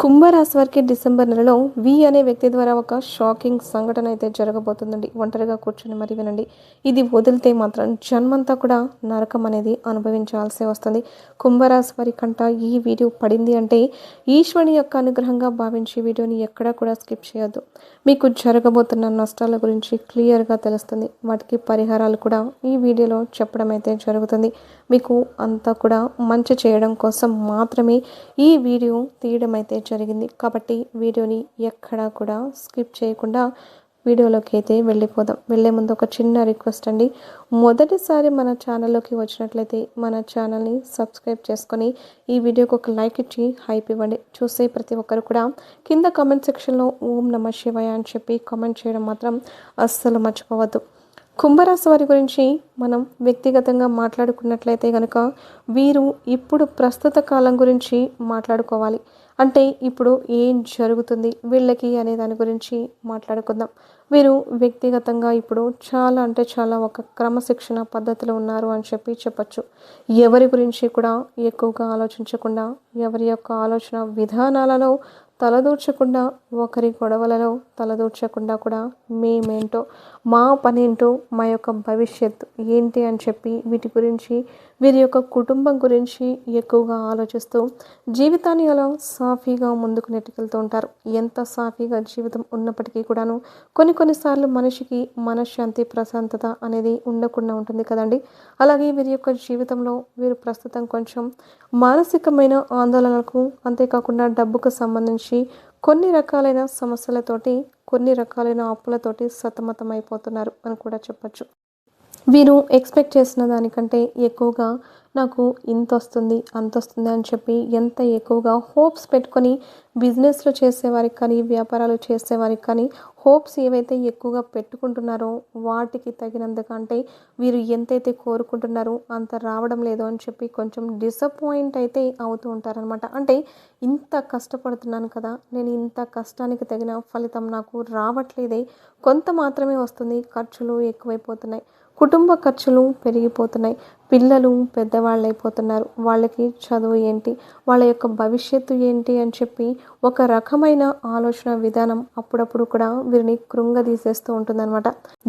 కుంభరాశి వారికి డిసెంబర్ నెలలో వి అనే వ్యక్తి ద్వారా ఒక షాకింగ్ సంఘటన అయితే జరగబోతుందండి. ఒంటరిగా కూర్చొని మరి వినండి. ఇది వదిలితే మాత్రం జన్మంతా కూడా నరకం అనేది అనుభవించాల్సి వస్తుంది. కుంభరాశి వారి కంట ఈ వీడియో పడింది అంటే ఈశ్వరుని యొక్క అనుగ్రహంగా భావించి వీడియోని ఎక్కడా కూడా స్కిప్ చేయొద్దు. మీకు జరగబోతున్న నష్టాల గురించి క్లియర్గా తెలుస్తుంది. వాటికి పరిహారాలు కూడా ఈ వీడియోలో చెప్పడం అయితే జరుగుతుంది. మీకు అంతా కూడా మంచి చేయడం కోసం మాత్రమే ఈ వీడియో తీయడం అయితే జరిగింది. కాబట్టి వీడియోని ఎక్కడా కూడా స్కిప్ చేయకుండా వీడియోలోకి అయితే వెళ్ళిపోదాం. వెళ్ళే ముందు ఒక చిన్న రిక్వెస్ట్ అండి. మొదటిసారి మన ఛానల్లోకి వచ్చినట్లయితే మన ఛానల్ని సబ్స్క్రైబ్ చేసుకొని ఈ వీడియోకి ఒక లైక్ ఇచ్చి హైప్ ఇవ్వండి. చూసే ప్రతి ఒక్కరు కూడా కింద కామెంట్ సెక్షన్లో ఓం నమ శివాయ అని చెప్పి కామెంట్ చేయడం మాత్రం అస్సలు మర్చిపోవద్దు. కుంభరాశి వారి గురించి మనం వ్యక్తిగతంగా మాట్లాడుకున్నట్లయితే కనుక వీరు ఇప్పుడు ప్రస్తుత కాలం గురించి మాట్లాడుకోవాలి. అంటే ఇప్పుడు ఏం జరుగుతుంది వీళ్ళకి అనే దాని గురించి మాట్లాడుకుందాం. వీరు వ్యక్తిగతంగా ఇప్పుడు చాలా అంటే చాలా ఒక క్రమశిక్షణ పద్ధతిలో ఉన్నారు అని చెప్పి చెప్పచ్చు. ఎవరి గురించి కూడా ఎక్కువగా ఆలోచించకుండా ఎవరి యొక్క ఆలోచన విధానాలలో తలదూర్చకుండా ఒకరి గొడవలలో తలదూర్చకుండా కూడా మేమేంటో మా పనేంటో మా యొక్క భవిష్యత్ ఏంటి అని చెప్పి వీటి గురించి వీరి యొక్క కుటుంబం గురించి ఎక్కువగా ఆలోచిస్తూ జీవితాన్ని అలా సాఫీగా ముందుకు నెట్టుకెళ్తూ ఉంటారు. ఎంత సాఫీగా జీవితం ఉన్నప్పటికీ కూడాను కొన్ని కొన్నిసార్లు మనిషికి మనశ్శాంతి ప్రశాంతత అనేది ఉండకుండా ఉంటుంది కదండి. అలాగే వీరి యొక్క జీవితంలో వీరు ప్రస్తుతం కొంచెం మానసికమైన ఆందోళనలకు అంతేకాకుండా డబ్బుకు సంబంధించి కొన్ని రకాలైన సమస్యలతోటి కొన్ని రకాలైన అప్పులతోటి సతమతం అయిపోతున్నారు అని కూడా చెప్పచ్చు. వీరు ఎక్స్పెక్ట్ చేసిన దానికంటే ఎక్కువగా నాకు ఇంత వస్తుంది అంత వస్తుంది అని చెప్పి ఎంత ఎక్కువగా హోప్స్ పెట్టుకొని బిజినెస్లో చేసేవారికి కానీ వ్యాపారాలు చేసేవారికి కానీ హోప్స్ ఏవైతే ఎక్కువగా పెట్టుకుంటున్నారో వాటికి తగినంతగా వీరు ఎంతైతే కోరుకుంటున్నారో అంత రావడం లేదు అని చెప్పి కొంచెం డిసప్పాయింట్ అయితే అవుతూ ఉంటారనమాట అంటే ఇంత కష్టపడుతున్నాను కదా నేను ఇంత కష్టానికి తగిన ఫలితం నాకు రావట్లేదే కొంత మాత్రమే వస్తుంది ఖర్చులు ఎక్కువైపోతున్నాయి కుటుంబ ఖర్చులు పెరిగిపోతున్నాయి పిల్లలు పెద్దవాళ్ళు అయిపోతున్నారు వాళ్ళకి చదువు ఏంటి వాళ్ళ యొక్క భవిష్యత్తు ఏంటి అని చెప్పి ఒక రకమైన ఆలోచన విధానం అప్పుడప్పుడు కూడా వీరిని కృంగదీసేస్తూ ఉంటుందన్నమాట.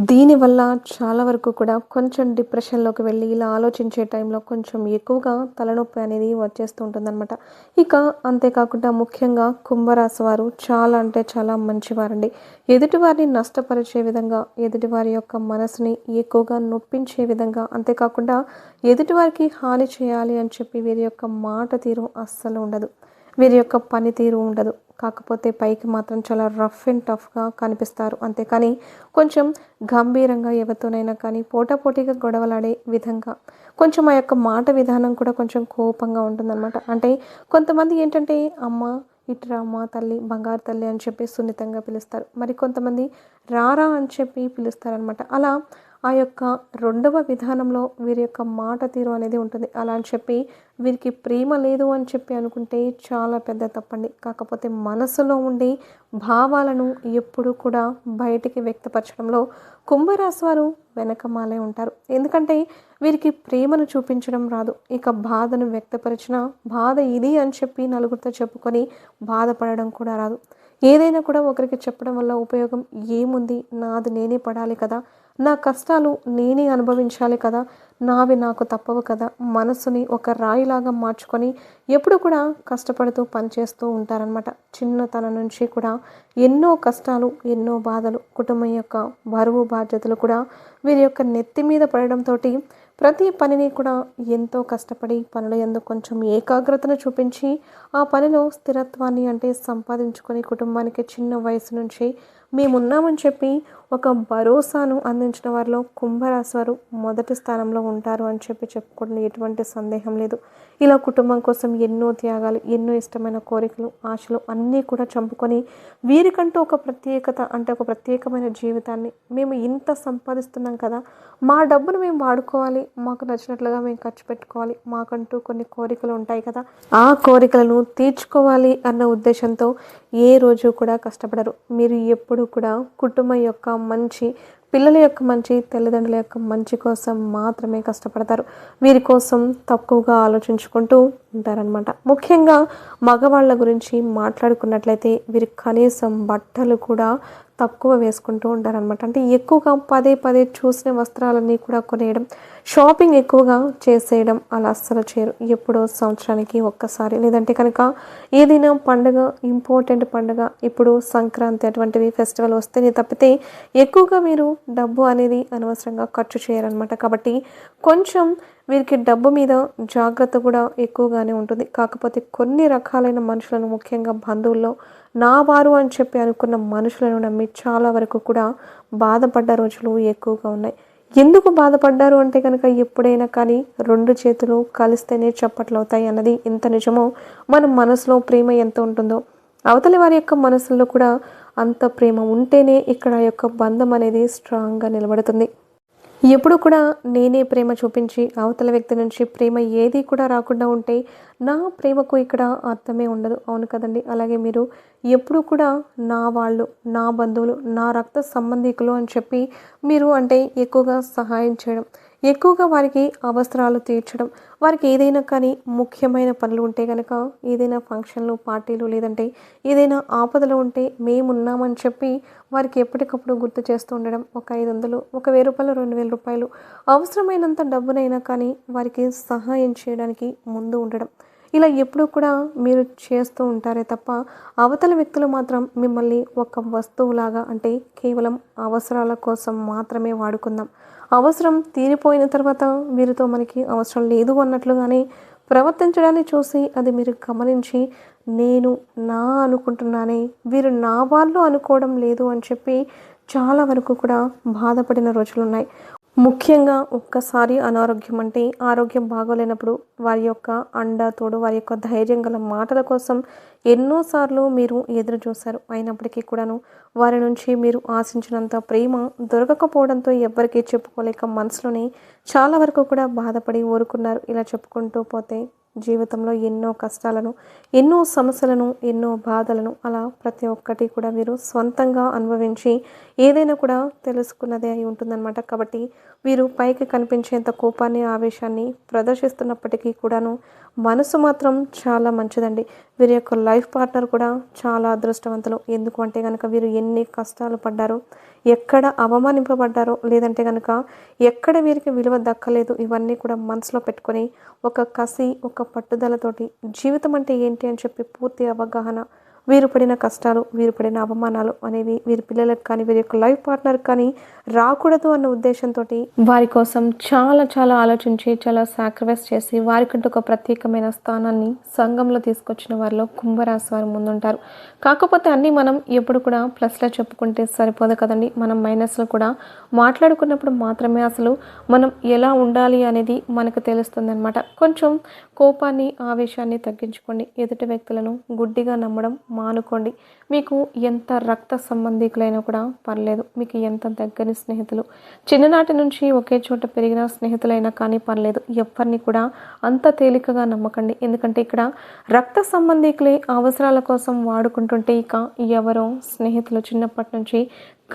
దీనివల్ల చాలా వరకు కూడా కొంచెం డిప్రెషన్లోకి వెళ్ళి ఇలా ఆలోచించే టైంలో కొంచెం ఎక్కువగా తలనొప్పి అనేది వచ్చేస్తూ ఉంటుందన్నమాట. ఇక అంతేకాకుండా ముఖ్యంగా కుంభరాశి వారు చాలా అంటే చాలా మంచివారండి. ఎదుటివారిని నష్టపరిచే విధంగా ఎదుటివారి యొక్క మనసుని ఎక్కువగా నొప్పించే విధంగా అంతేకాకుండా ఎదుటివారికి హాని చేయాలి అని చెప్పి వీరి యొక్క మాట తీరు అస్సలు ఉండదు. వీరి యొక్క పనితీరు ఉండదు. కాకపోతే పైకి మాత్రం చాలా రఫ్ అండ్ టఫ్గా కనిపిస్తారు. అంతేకాని కొంచెం గంభీరంగా ఎవరితోనైనా కానీ పోటాపోటీగా గొడవలాడే విధంగా కొంచెం ఆ యొక్క మాట విధానం కూడా కొంచెం కోపంగా ఉంటుందన్నమాట. అంటే కొంతమంది ఏంటంటే అమ్మ ఇట్రా అమ్మ తల్లి బంగారు తల్లి అని చెప్పి సున్నితంగా పిలుస్తారు. మరి కొంతమంది రారా అని చెప్పి పిలుస్తారనమాట అలా ఆ యొక్క రెండవ విధానంలో వీరి యొక్క మాట తీరు అనేది ఉంటుంది. అలా అని చెప్పి వీరికి ప్రేమ లేదు అని చెప్పి అనుకుంటే చాలా పెద్ద తప్పండి. కాకపోతే మనసులో ఉండే భావాలను ఎప్పుడూ కూడా బయటికి వ్యక్తపరచడంలో కుంభరాశి వారు వెనకమాలే ఉంటారు. ఎందుకంటే వీరికి ప్రేమను చూపించడం రాదు. ఇక బాధను వ్యక్తపరిచిన బాధ ఇది అని చెప్పి నలుగురితో చెప్పుకొని బాధపడడం కూడా రాదు. ఏదైనా కూడా ఒకరికి చెప్పడం వల్ల ఉపయోగం ఏముంది? నాది నేనే పడాలి కదా. నా కష్టాలు నేనే అనుభవించాలి కదా. నావి నాకు తప్పవు కదా. మనసుని ఒక రాయిలాగా మార్చుకొని ఎప్పుడు కూడా కష్టపడుతూ పనిచేస్తూ ఉంటారనమాట చిన్నతనం నుంచి కూడా ఎన్నో కష్టాలు ఎన్నో బాధలు కుటుంబం యొక్క బరువు బాధ్యతలు కూడా వీరి యొక్క నెత్తి మీద పడడంతో ప్రతి పనిని కూడా ఎంతో కష్టపడి పనులు ఎందుకు కొంచెం ఏకాగ్రతను చూపించి ఆ పనిలో స్థిరత్వాన్ని అంటే సంపాదించుకొని కుటుంబానికి చిన్న వయసు నుంచి మేమున్నామని చెప్పి ఒక భరోసాను అందించిన వారిలో కుంభరాశి వారు మొదటి స్థానంలో ఉంటారు అని చెప్పి చెప్పుకోవడం ఎటువంటి సందేహం లేదు. ఇలా కుటుంబం కోసం ఎన్నో త్యాగాలు ఎన్నో ఇష్టమైన కోరికలు ఆశలు అన్నీ కూడా చంపుకొని వీరికంటూ ఒక ప్రత్యేకత అంటే ఒక ప్రత్యేకమైన జీవితాన్ని మేము ఇంత సంపాదిస్తున్నాం కదా మా డబ్బును మేము వాడుకోవాలి మాకు నచ్చినట్లుగా మేము ఖర్చు పెట్టుకోవాలి మాకంటూ కొన్ని కోరికలు ఉంటాయి కదా ఆ కోరికలను తీర్చుకోవాలి అన్న ఉద్దేశంతో ఏ రోజు కూడా కష్టపడరు. మీరు ఎప్పుడు కూడా కుటుంబం యొక్క మంచి పిల్లల యొక్క మంచి తల్లిదండ్రుల యొక్క మంచి కోసం మాత్రమే కష్టపడతారు. వీరి కోసం తక్కువగా ఆలోచించుకుంటూ ఉంటారనమాట ముఖ్యంగా మగవాళ్ళ గురించి మాట్లాడుకున్నట్లయితే వీరికి కనీసం బట్టలు కూడా తక్కువ వేసుకుంటూ ఉంటారనమాట అంటే ఎక్కువగా పదే పదే చూసిన వస్త్రాలన్నీ కూడా కొనేయడం షాపింగ్ ఎక్కువగా చేసేయడం అలా అస్సలు చేయరు. ఎప్పుడో సంవత్సరానికి ఒక్కసారి. లేదంటే కనుక ఏదైనా పండుగ ఇంపార్టెంట్ పండుగ ఇప్పుడు సంక్రాంతి అటువంటివి ఫెస్టివల్ వస్తేనే తప్పితే ఎక్కువగా మీరు డబ్బు అనేది అనవసరంగా ఖర్చు చేయరనమాట కాబట్టి కొంచెం వీరికి డబ్బు మీద జాగ్రత్త కూడా ఎక్కువగానే ఉంటుంది. కాకపోతే కొన్ని రకాలైన మనుషులను ముఖ్యంగా బంధువుల్లో నా వారు అని చెప్పి అనుకున్న మనుషులను నమ్మి చాలా వరకు కూడా బాధపడ్డ రోజులు ఎక్కువగా ఉన్నాయి. ఎందుకు బాధపడ్డారు అంటే కనుక ఎప్పుడైనా కానీ రెండు చేతులు కలిస్తేనే చప్పట్లు అవుతాయి అన్నది ఎంత నిజమో మన మనసులో ప్రేమ ఎంత ఉంటుందో. అవతలి వారి యొక్క మనసుల్లో కూడా అంత ప్రేమ ఉంటేనే ఇక్కడ ఆ యొక్క బంధం అనేది స్ట్రాంగ్గా నిలబడుతుంది. ఎప్పుడు కూడా నేనే ప్రేమ చూపించి అవతల వ్యక్తి నుంచి ప్రేమ ఏది కూడా రాకుండా ఉంటే నా ప్రేమకు ఇక్కడ అర్థమే ఉండదు. అవును కదండి? అలాగే మీరు ఎప్పుడు కూడా నా వాళ్ళు నా బంధువులు నా రక్త సంబంధికులు అని చెప్పి మీరు అంటే ఎక్కువగా సహాయం చేయడం ఎక్కువగా వారికి అవసరాలు తీర్చడం. వారికి ఏదైనా కానీ ముఖ్యమైన పనులు ఉంటే కనుక ఏదైనా ఫంక్షన్లు పార్టీలు లేదంటే ఏదైనా ఆపదలు ఉంటే మేమున్నామని చెప్పి వారికి ఎప్పటికప్పుడు గుర్తు చేస్తూ ఉండడం. ఒక ఐదు వందలు ఒక వెయ్యి రూపాయలు రెండు వేల రూపాయలు అవసరమైనంత డబ్బునైనా కానీ వారికి సహాయం చేయడానికి ముందు ఉండడం. ఇలా ఎప్పుడూ కూడా మీరు చేస్తూ ఉంటారే తప్ప అవతల వ్యక్తులు మాత్రం మిమ్మల్ని ఒక వస్తువులాగా అంటే కేవలం అవసరాల కోసం మాత్రమే వాడుకుందాం. అవసరం తీరిపోయిన తర్వాత వీరితో మనకి అవసరం లేదు అన్నట్లుగానే ప్రవర్తించడాన్ని చూసి అది మీరు గమనించి నేను నా అనుకుంటున్నానే వీరు నా వాళ్ళు అనుకోవడం లేదు అని చెప్పి చాలా వరకు కూడా బాధపడిన రోజులు ఉన్నాయి ముఖ్యంగా ఒక్కసారి అనారోగ్యం అంటే ఆరోగ్యం బాగోలేనప్పుడు వారి యొక్క అండ తోడు వారి యొక్క ధైర్యం గల మాటల కోసం ఎన్నోసార్లు మీరు ఎదురు చూశారు. అయినప్పటికీ కూడాను వారి నుంచి మీరు ఆశించినంత ప్రేమ దొరకకపోవడంతో ఎవ్వరికీ చెప్పుకోలేక మనసులోనే చాలా వరకు కూడా బాధపడి ఊరుకున్నారు. ఇలా చెప్పుకుంటూ పోతే జీవితంలో ఎన్నో కష్టాలను ఎన్నో సమస్యలను ఎన్నో బాధలను అలా ప్రతి ఒక్కటి కూడా మీరు సొంతంగా అనుభవించి ఏదైనా కూడా తెలుసుకున్నదే అయి ఉంటుందన్నమాట. కాబట్టి వీరు పైకి కనిపించేంత కోపాన్ని ఆవేశాన్ని ప్రదర్శిస్తున్నప్పటికీ కూడాను మనసు మాత్రం చాలా మంచిదండి. వీరి యొక్క లైఫ్ పార్ట్నర్ కూడా చాలా అదృష్టవంతులు. ఎందుకు అంటే కనుక వీరు ఎన్ని కష్టాలు పడ్డారో ఎక్కడ అవమానింపబడ్డారో లేదంటే కనుక ఎక్కడ వీరికి విలువ దక్కలేదు ఇవన్నీ కూడా మనసులో పెట్టుకొని ఒక కసి ఒక పట్టుదలతోటి జీవితం అంటే ఏంటి అని చెప్పి పూర్తి అవగాహన వీరు పడిన కష్టాలు వీరు పడిన అవమానాలు అనేవి వీరి పిల్లలకు కానీ వీరి యొక్క లైఫ్ పార్ట్నర్ కానీ రాకూడదు అన్న ఉద్దేశంతో వారి కోసం చాలా చాలా ఆలోచించి చాలా సాక్రిఫైస్ చేసి వారికంటూ ఒక ప్రత్యేకమైన స్థానాన్ని సంఘంలో తీసుకొచ్చిన వారిలో కుంభరాశి వారు ముందుంటారు. కాకపోతే అన్నీ మనం ఎప్పుడు కూడా ప్లస్లో చెప్పుకుంటే సరిపోదు కదండి. మనం మైనస్లో కూడా మాట్లాడుకున్నప్పుడు మాత్రమే అసలు మనం ఎలా ఉండాలి అనేది మనకు తెలుస్తుంది అనమాట కొంచెం కోపాన్ని ఆవేశాన్ని తగ్గించుకోండి. ఎదుటి వ్యక్తులను గుడ్డిగా నమ్మడం మానుకోండి. మీకు ఎంత రక్త సంబంధికులైనా కూడా పర్లేదు. మీకు ఎంత దగ్గరి స్నేహితులు. చిన్ననాటి నుంచి ఒకే చోట పెరిగిన స్నేహితులైనా కానీ పర్లేదు. ఎవరిని కూడా అంత తేలికగా నమ్మకండి. ఎందుకంటే ఇక్కడ రక్త సంబంధికులే అవసరాల కోసం వాడుకుంటుంటే ఇక ఎవరో స్నేహితులు చిన్నప్పటి నుంచి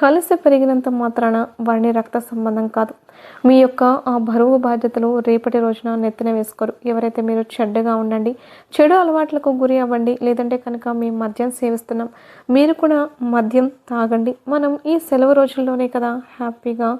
కలిసి పెరిగినంత మాత్రాన వారిని రక్త సంబంధం కాదు. మీ యొక్క ఆ బరువు బాధ్యతలు రేపటి రోజున నెత్తిన వేసుకోరు. ఎవరైతే మీరు చెడ్డగా ఉండండి చెడు అలవాట్లకు గురి అవ్వండి లేదంటే కనుక మేము మద్యం సేవిస్తున్నాం మీరు కూడా మద్యం తాగండి. మనం ఈ సెలవు రోజుల్లోనే కదా హ్యాపీగా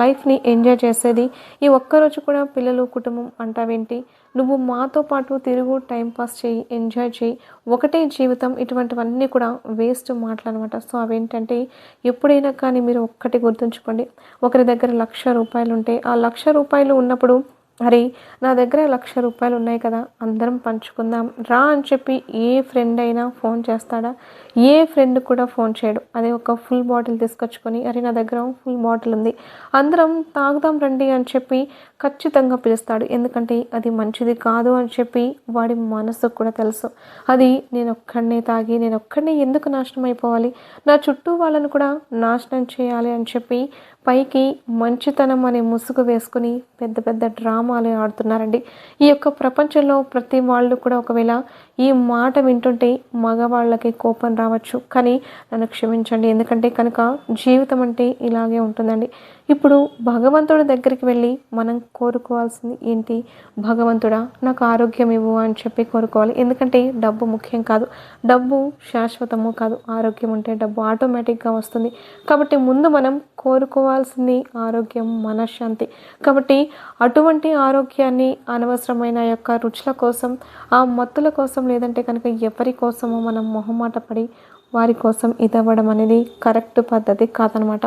లైఫ్ని ఎంజాయ్ చేసేది. ఈ ఒక్కరోజు కూడా పిల్లలు కుటుంబం అంటావేంటి? నువ్వు మాతో పాటు తిరుగు టైంపాస్ చేయి ఎంజాయ్ చేయి. ఒకటే జీవితం ఇటువంటివన్నీ కూడా వేస్ట్ మాటలన్నమాట సో అవేంటంటే ఎప్పుడైనా కానీ మీరు ఒక్కటి గుర్తుంచుకోండి. ఒకరి దగ్గర లక్ష రూపాయలు ఉంటే ఆ లక్ష రూపాయలు ఉన్నప్పుడు అరే నా దగ్గర లక్ష రూపాయలు ఉన్నాయి కదా అందరం పంచుకుందాం రా అని చెప్పి ఏ ఫ్రెండ్ అయినా ఫోన్ చేస్తాడా? ఏ ఫ్రెండ్ కూడా ఫోన్ చేయడు. అదే ఒక ఫుల్ బాటిల్ తీసుకొచ్చుకొని అరే నా దగ్గర ఫుల్ బాటిల్ ఉంది. అందరం తాగుదాం రండి అని చెప్పి ఖచ్చితంగా పిలుస్తాడు. ఎందుకంటే అది మంచిది కాదు అని చెప్పి వాడి మనసుకు కూడా తెలుసు. అది నేను ఒక్కడినే తాగి నేను ఒక్కడినే ఎందుకు నాశనం అయిపోవాలి? నా చుట్టూ వాళ్ళను కూడా నాశనం చేయాలి అని చెప్పి పైకి మంచితనం అనే ముసుగు వేసుకుని పెద్ద పెద్ద డ్రామాలు ఆడుతున్నారండి. ఈ యొక్క ప్రపంచంలో ప్రతి వాళ్ళు కూడా ఒకవేళ ఈ మాట వింటుంటే మగవాళ్ళకి కోపం రావచ్చు. కానీ నన్ను క్షమించండి. ఎందుకంటే కనుక జీవితం అంటే ఇలాగే ఉంటుందండి. ఇప్పుడు భగవంతుడి దగ్గరికి వెళ్ళి మనం కోరుకోవాల్సింది ఏంటి? భగవంతుడా నాకు ఆరోగ్యం ఇవ్వు అని చెప్పి కోరుకోవాలి. ఎందుకంటే డబ్బు ముఖ్యం కాదు. డబ్బు శాశ్వతము కాదు. ఆరోగ్యం ఉంటే డబ్బు ఆటోమేటిక్గా వస్తుంది. కాబట్టి ముందు మనం కోరుకోవాల్సింది ఆరోగ్యం మనశ్శాంతి. కాబట్టి అటువంటి ఆరోగ్యాన్ని అనవసరమైన యొక్క రుచుల కోసం ఆ మత్తుల కోసం లేదంటే కనుక ఎవరి కోసమో మనం మొహమాట పడి వారి కోసం ఇదవ్వడం అనేది కరెక్ట్ పద్ధతి కాదనమాట.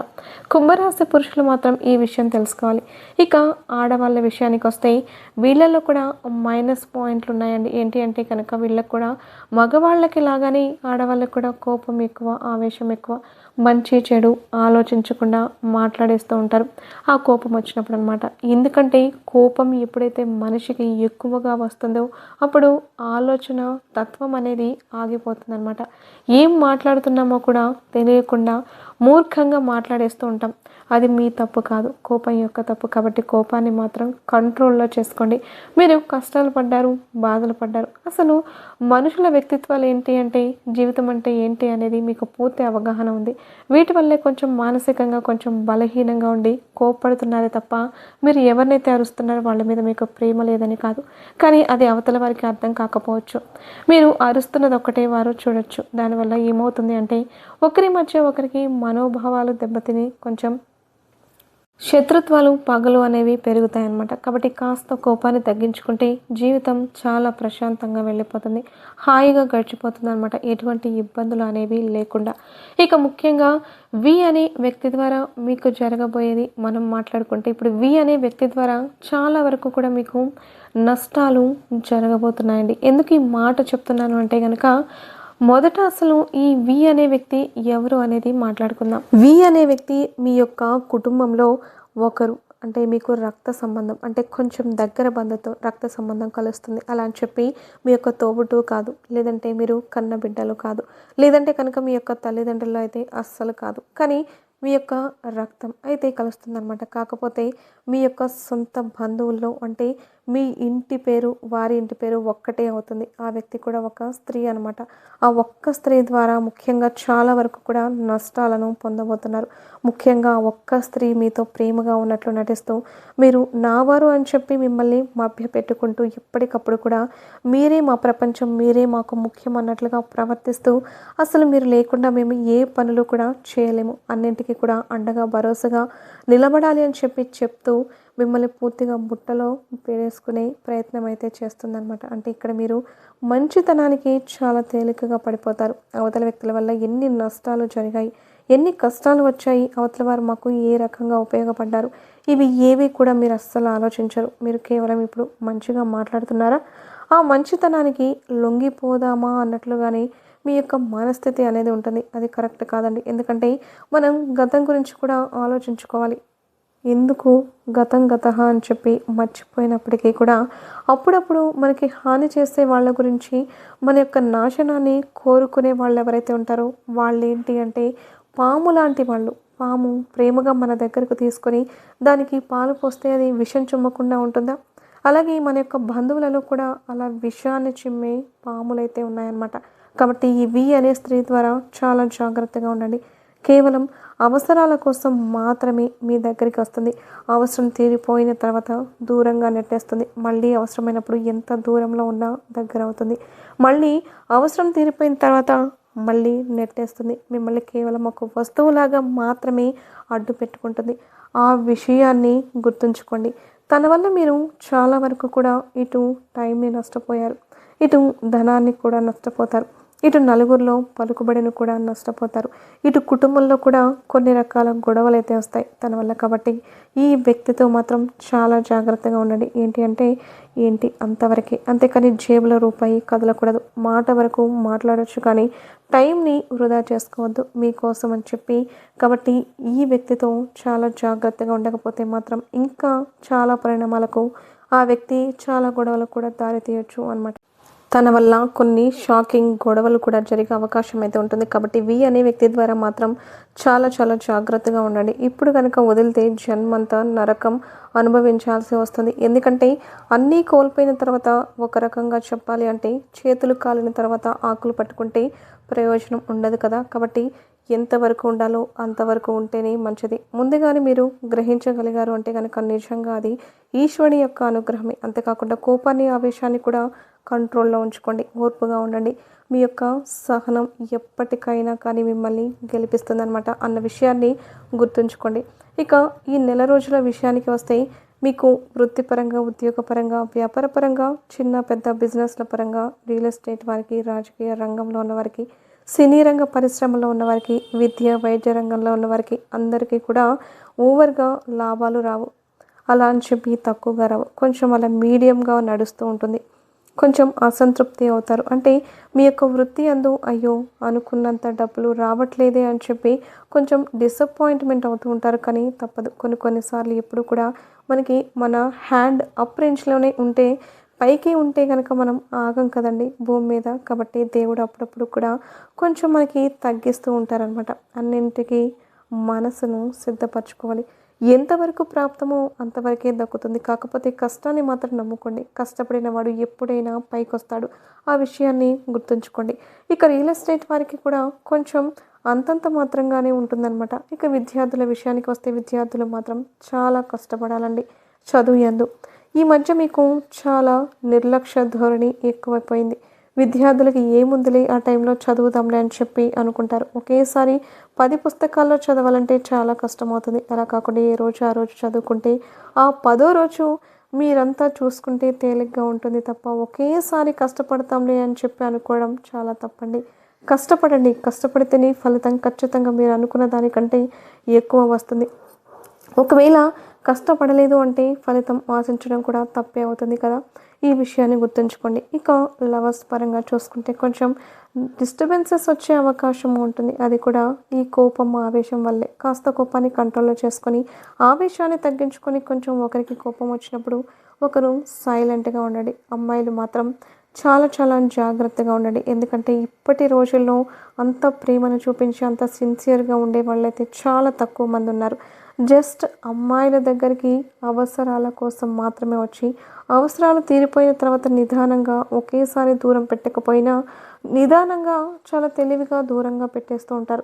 కుంభరాశి పురుషులు మాత్రం ఈ విషయం తెలుసుకోవాలి. ఇక ఆడవాళ్ళ విషయానికి వస్తే వీళ్ళల్లో కూడా మైనస్ పాయింట్లు ఉన్నాయండి. ఏంటి అంటే కనుక వీళ్ళకు కూడా మగవాళ్ళకి లాగానే ఆడవాళ్ళకి కూడా కోపం ఎక్కువ ఆవేశం ఎక్కువ. మంచి చెడు ఆలోచించకుండా మాట్లాడేస్తూ ఉంటారు. ఆ కోపం వచ్చినప్పుడు అనమాట ఎందుకంటే కోపం ఎప్పుడైతే మనిషికి ఎక్కువగా వస్తుందో అప్పుడు ఆలోచన తత్వం అనేది ఆగిపోతుందన్నమాట. ఏం మాట్లాడుతున్నామో కూడా తెలియకుండా మూర్ఖంగా మాట్లాడేస్తూ ఉంటాం. అది మీ తప్పు కాదు. కోపం యొక్క తప్పు. కాబట్టి కోపాన్ని మాత్రం కంట్రోల్లో చేసుకోండి. మీరు కష్టాలు పడ్డారు బాధలు పడ్డారు. అసలు మనుషుల వ్యక్తిత్వాలు ఏంటి అంటే జీవితం అంటే ఏంటి అనేది మీకు పూర్తి అవగాహన ఉంది. వీటి వల్లే కొంచెం మానసికంగా కొంచెం బలహీనంగా ఉండి కోప్పడుతున్నారే తప్ప మీరు ఎవరినైతే అరుస్తున్నారో వాళ్ళ మీద మీకు ప్రేమ లేదని కాదు. కానీ అది అవతల వారికి అర్థం కాకపోవచ్చు. మీరు అరుస్తున్నది ఒకటే వారు చూడొచ్చు. దానివల్ల ఏమవుతుంది అంటే ఒకరి మధ్య ఒకరికి మనోభావాలు దెబ్బతిని కొంచెం శత్రుత్వాలు పగలు అనేవి పెరుగుతాయన్నమాట. కాబట్టి కాస్త కోపాన్ని తగ్గించుకుంటే జీవితం చాలా ప్రశాంతంగా వెళ్ళిపోతుంది. హాయిగా గడిచిపోతుంది అనమాట ఎటువంటి ఇబ్బందులు అనేవి లేకుండా. ఇక ముఖ్యంగా వి అనే వ్యక్తి ద్వారా మీకు జరగబోయేది మనం మాట్లాడుకుంటే ఇప్పుడు వి అనే వ్యక్తి ద్వారా చాలా వరకు కూడా మీకు నష్టాలు జరగబోతున్నాయండి. ఎందుకు ఈ మాట చెప్తున్నాను అంటే కనుక మొదట అసలు ఈ వి అనే వ్యక్తి ఎవరు అనేది మాట్లాడుకుందాం. వి అనే వ్యక్తి మీ యొక్క కుటుంబంలో ఒకరు అంటే మీకు రక్త సంబంధం అంటే కొంచెం దగ్గర బంధుతో రక్త సంబంధం కలుస్తుంది అలా అని చెప్పి మీ యొక్క తోబుటు కాదు లేదంటే మీరు కన్న బిడ్డలు కాదు లేదంటే కనుక మీ యొక్క తల్లిదండ్రులు అయితే అస్సలు కాదు కానీ మీ యొక్క రక్తం అయితే కలుస్తుందన్నమాట. కాకపోతే మీ యొక్క సొంత బంధువుల్లో అంటే మీ ఇంటి పేరు వారి ఇంటి పేరు ఒక్కటే అవుతుంది. ఆ వ్యక్తి కూడా ఒక స్త్రీ అనమాట ఆ ఒక్క స్త్రీ ద్వారా ముఖ్యంగా చాలా వరకు కూడా నష్టాలను పొందబోతున్నారు. ముఖ్యంగా ఆ ఒక్క స్త్రీ మీతో ప్రేమగా ఉన్నట్లు నటిస్తూ మీరు నావారు అని చెప్పి మిమ్మల్ని మభ్య పెట్టుకుంటూ ఎప్పటికప్పుడు కూడా మీరే మా ప్రపంచం మీరే మాకు ముఖ్యం అన్నట్లుగా ప్రవర్తిస్తూ అసలు మీరు లేకుండా మేము ఏ పనులు కూడా చేయలేము. అన్నింటికి కూడా అండగా భరోసాగా నిలబడాలి అని చెప్పి చెప్తూ మిమ్మల్ని పూర్తిగా బుట్టలో పేరేసుకునే ప్రయత్నం అయితే చేస్తుందన్నమాట. అంటే ఇక్కడ మీరు మంచితనానికి చాలా తేలికగా పడిపోతారు. అవతల వ్యక్తుల వల్ల ఎన్ని నష్టాలు జరిగాయి ఎన్ని కష్టాలు వచ్చాయి అవతల వారు మాకు ఏ రకంగా ఉపయోగపడ్డారు ఇవి ఏవి కూడా మీరు అస్సలు ఆలోచించరు. మీరు కేవలం ఇప్పుడు మంచిగా మాట్లాడుతున్నారా? ఆ మంచితనానికి లొంగిపోదామా అన్నట్లుగానే మీ యొక్క మనస్థితి అనేది ఉంటుంది. అది కరెక్ట్ కాదండి. ఎందుకంటే మనం గతం గురించి కూడా ఆలోచించుకోవాలి. ఎందుకు గతం గత అని చెప్పి మర్చిపోయినప్పటికీ కూడా అప్పుడప్పుడు మనకి హాని చేసే వాళ్ళ గురించి మన యొక్క నాశనాన్ని కోరుకునే వాళ్ళు ఎవరైతే ఉంటారో వాళ్ళు ఏంటి అంటే పాము లాంటి వాళ్ళు. పాము ప్రేమగా మన దగ్గరకు తీసుకొని దానికి పాలు పోస్తే అది విషం చుమ్మకుండా ఉంటుందా? అలాగే మన యొక్క బంధువులలో కూడా అలా విషాన్ని చిమ్మే పాములైతే ఉన్నాయన్నమాట. కాబట్టి ఈ వి అనే స్త్రీ ద్వారా చాలా జాగ్రత్తగా ఉండండి. కేవలం అవసరాల కోసం మాత్రమే మీ దగ్గరికి వస్తుంది. అవసరం తీరిపోయిన తర్వాత దూరంగా నెట్టేస్తుంది. మళ్ళీ అవసరమైనప్పుడు ఎంత దూరంలో ఉన్నా దగ్గర అవుతుంది. మళ్ళీ అవసరం తీరిపోయిన తర్వాత మళ్ళీ నెట్టేస్తుంది. మిమ్మల్ని కేవలం ఒక వస్తువులాగా మాత్రమే అడ్డు పెట్టుకుంటుంది. ఆ విషయాన్ని గుర్తుంచుకోండి. తన వల్ల మీరు చాలా వరకు కూడా ఇటు టైంని నష్టపోయారు. ఇటు ధనాన్ని కూడా నష్టపోతారు. ఇటు నలుగురిలో పలుకుబడిని కూడా నష్టపోతారు. ఇటు కుటుంబంలో కూడా కొన్ని రకాల గొడవలు అయితే వస్తాయి తన వల్ల కాబట్టి. ఈ వ్యక్తితో మాత్రం చాలా జాగ్రత్తగా ఉండండి. ఏంటి అంటే ఏంటి అంతవరకే. అంతేకాని జేబులో రూపాయి కదలకూడదు. మాట వరకు మాట్లాడవచ్చు కానీ టైంని వృధా చేసుకోవద్దు. మీకోసం అని చెప్పి. కాబట్టి ఈ వ్యక్తితో చాలా జాగ్రత్తగా ఉండకపోతే మాత్రం ఇంకా చాలా పరిణామాలకు ఆ వ్యక్తి చాలా గొడవలకు కూడా దారి తీయొచ్చు అనమాట తన వల్ల కొన్ని షాకింగ్ గొడవలు కూడా జరిగే అవకాశం అయితే ఉంటుంది. కాబట్టి వి అనే వ్యక్తి ద్వారా మాత్రం చాలా చాలా జాగ్రత్తగా ఉండండి. ఇప్పుడు కనుక వదిలితే జన్మంతా నరకం అనుభవించాల్సి వస్తుంది. ఎందుకంటే అన్నీ కోల్పోయిన తర్వాత ఒక రకంగా చెప్పాలి అంటే చేతులు కాలిన తర్వాత ఆకులు పట్టుకుంటే ప్రయోజనం ఉండదు కదా. కాబట్టి ఎంతవరకు ఉండాలో అంతవరకు ఉంటేనే మంచిది. ముందుగానే మీరు గ్రహించగలిగారు అంటే కనుక నిజంగా అది ఈశ్వరుని యొక్క అనుగ్రహమే. అంతేకాకుండా కోపాన్ని ఆవేశాన్ని కూడా కంట్రోల్లో ఉంచుకోండి ఓర్పుగా ఉండండి. మీ యొక్క సహనం ఎప్పటికైనా కానీ మిమ్మల్ని గెలిపిస్తుందన్నమాట అన్న విషయాన్ని గుర్తుంచుకోండి. ఇక ఈ నెల రోజుల విషయానికి వస్తే మీకు వృత్తిపరంగా ఉద్యోగపరంగా వ్యాపారపరంగా చిన్న పెద్ద బిజినెస్ల పరంగా రియల్ ఎస్టేట్ వారికి రాజకీయ రంగంలో ఉన్నవారికి సినీ రంగ పరిశ్రమలో ఉన్నవారికి విద్య వైద్య రంగంలో ఉన్నవారికి అందరికీ కూడా ఓవర్గా లాభాలు రావు. అలా అని చెప్పి తక్కువగా రావు. కొంచెం అలా మీడియంగా నడుస్తూ ఉంటుంది. కొంచెం అసంతృప్తి అవుతారు. అంటే మీ యొక్క వృత్తి అందు అయ్యో అనుకున్నంత డబ్బులు రావట్లేదే అని చెప్పి కొంచెం డిసప్పాయింట్మెంట్ అవుతూ ఉంటారు. కానీ తప్పదు. కొన్ని కొన్నిసార్లు ఎప్పుడు కూడా మనకి మన హ్యాండ్ అప్ రేంజ్లోనే ఉంటే పైకి ఉంటే కనుక మనం ఆగం కదండి భూమి మీద. కాబట్టి దేవుడు అప్పుడప్పుడు కూడా కొంచెం మనకి తగ్గిస్తూ ఉంటారనమాట అన్నింటికి మనసును సిద్ధపరచుకోవాలి. ఎంతవరకు ప్రాప్తమో అంతవరకే దక్కుతుంది. కాకపోతే కష్టాన్ని మాత్రం నమ్ముకోండి. కష్టపడిన వాడు ఎప్పుడైనా పైకి వస్తాడు ఆ విషయాన్ని గుర్తుంచుకోండి. ఇక రియల్ ఎస్టేట్ వారికి కూడా కొంచెం అంతంత మాత్రంగానే ఉంటుందన్నమాట. ఇక విద్యార్థుల విషయానికి వస్తే విద్యార్థులు మాత్రం చాలా కష్టపడాలండి చదువు ఎందు ఈ మధ్య మీకు చాలా నిర్లక్ష్య ధోరణి ఎక్కువైపోయింది. విద్యార్థులకి ఏముందిలే ఆ టైంలో చదువుదాంలే అని చెప్పి అనుకుంటారు. ఒకేసారి పది పుస్తకాల్లో చదవాలంటే చాలా కష్టమవుతుంది. అలా కాకుండా ఏ రోజు ఆ రోజు చదువుకుంటే ఆ పదో రోజు మీరంతా చూసుకుంటే తేలిగ్గా ఉంటుంది తప్ప ఒకేసారి కష్టపడతాంలే అని చెప్పి అనుకోవడం చాలా తప్పండి. కష్టపడండి. కష్టపడితేనే ఫలితం ఖచ్చితంగా మీరు అనుకున్న దానికంటే ఎక్కువ వస్తుంది. ఒకవేళ కష్టపడలేదు అంటే ఫలితం ఆశించడం కూడా తప్పే అవుతుంది కదా. ఈ విషయాన్ని గుర్తుంచుకోండి. ఇక లవర్స్ పరంగా చూసుకుంటే కొంచెం డిస్టర్బెన్సెస్ వచ్చే అవకాశం ఉంటుంది. అది కూడా ఈ కోపం ఆవేశం వల్లే. కాస్త కోపాన్ని కంట్రోల్లో చేసుకొని ఆవేశాన్ని తగ్గించుకొని కొంచెం ఒకరికి కోపం వచ్చినప్పుడు ఒకరు సైలెంట్గా ఉండండి. అమ్మాయిలు మాత్రం చాలా చాలా జాగ్రత్తగా ఉండండి. ఎందుకంటే ఇప్పటి రోజుల్లో అంత ప్రేమను చూపించి అంత సిన్సియర్గా ఉండే వాళ్ళైతే చాలా తక్కువ మంది ఉన్నారు. జస్ట్ అమ్మాయిల దగ్గరికి అవసరాల కోసం మాత్రమే వచ్చి అవసరాలు తీరిపోయిన తర్వాత నిదానంగా ఒకేసారి దూరం పెట్టకపోయినా నిదానంగా చాలా తెలివిగా దూరంగా పెట్టేస్తూ ఉంటారు.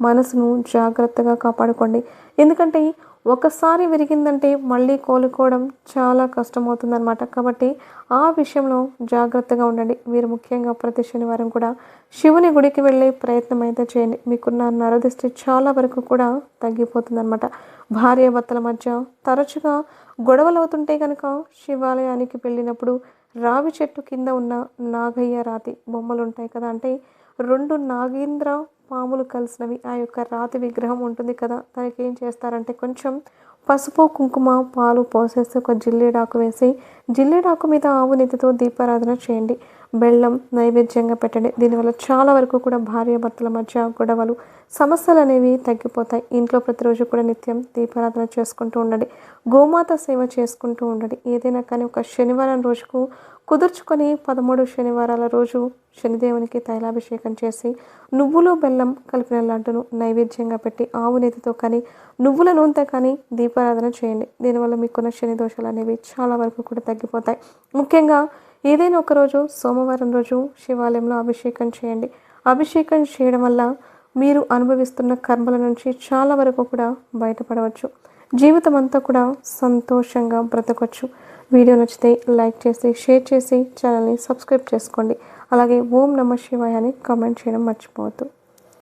మనసును జాగ్రత్తగా కాపాడుకోండి. ఎందుకంటే ఒకసారి విరిగిందంటే మళ్ళీ కోలుకోవడం చాలా కష్టమవుతుందన్నమాట. కాబట్టి ఆ విషయంలో జాగ్రత్తగా ఉండండి. మీరు ముఖ్యంగా ప్రతి శనివారం కూడా శివుని గుడికి వెళ్ళే ప్రయత్నం అయితే చేయండి. మీకున్న నరదృష్టి చాలా వరకు కూడా తగ్గిపోతుందన్నమాట. భార్యాభర్తల మధ్య తరచుగా గొడవలు అవుతుంటే కనుక శివాలయానికి వెళ్ళినప్పుడు రావి చెట్టు కింద ఉన్న నాగయ్య రాతి బొమ్మలు ఉంటాయి కదా అంటే రెండు నాగేంద్ర పాములు కలిసినవి. ఆ యొక్క రాతి విగ్రహం ఉంటుంది కదా దానికి ఏం చేస్తారంటే కొంచెం పసుపు కుంకుమ పాలు పోసేసి ఒక జిల్లేడాకు వేసి జిల్లేడాకు మీద ఆవు నెత్తితో దీపారాధన చేయండి. బెల్లం నైవేద్యంగా పెట్టండి. దీనివల్ల చాలా వరకు కూడా భార్యాభర్తల మధ్య గొడవలు సమస్యలు అనేవి తగ్గిపోతాయి. ఇంట్లో ప్రతిరోజు కూడా నిత్యం దీపారాధన చేసుకుంటూ ఉండండి. గోమాత సేవ చేసుకుంటూ ఉండండి. ఏదైనా కానీ ఒక శనివారం రోజుకు కుదుర్చుకొని పదమూడు శనివారాల రోజు శనిదేవునికి తైలాభిషేకం చేసి నువ్వులు బెల్లం కలిపిన లడ్డును నైవేద్యంగా పెట్టి ఆవు నెతితో కానీ నువ్వుల నూనెతో కానీ దీపారాధన చేయండి. దీనివల్ల మీకున్న శని దోషాలు అనేవి చాలా వరకు కూడా తగ్గిపోతాయి. ముఖ్యంగా ఏదైనా ఒక రోజు సోమవారం రోజు శివాలయంలో అభిషేకం చేయండి. అభిషేకం చేయడం వల్ల మీరు అనుభవిస్తున్న కర్మల నుంచి చాలా వరకు కూడా బయటపడవచ్చు. జీవితం అంతా కూడా సంతోషంగా బ్రతకొచ్చు. వీడియో నచ్చితే లైక్ చేసి షేర్ చేసి ఛానల్ని సబ్స్క్రైబ్ చేసుకోండి. అలాగే ఓం నమ శివాయ అని కామెంట్ చేయడం మర్చిపోవద్దు.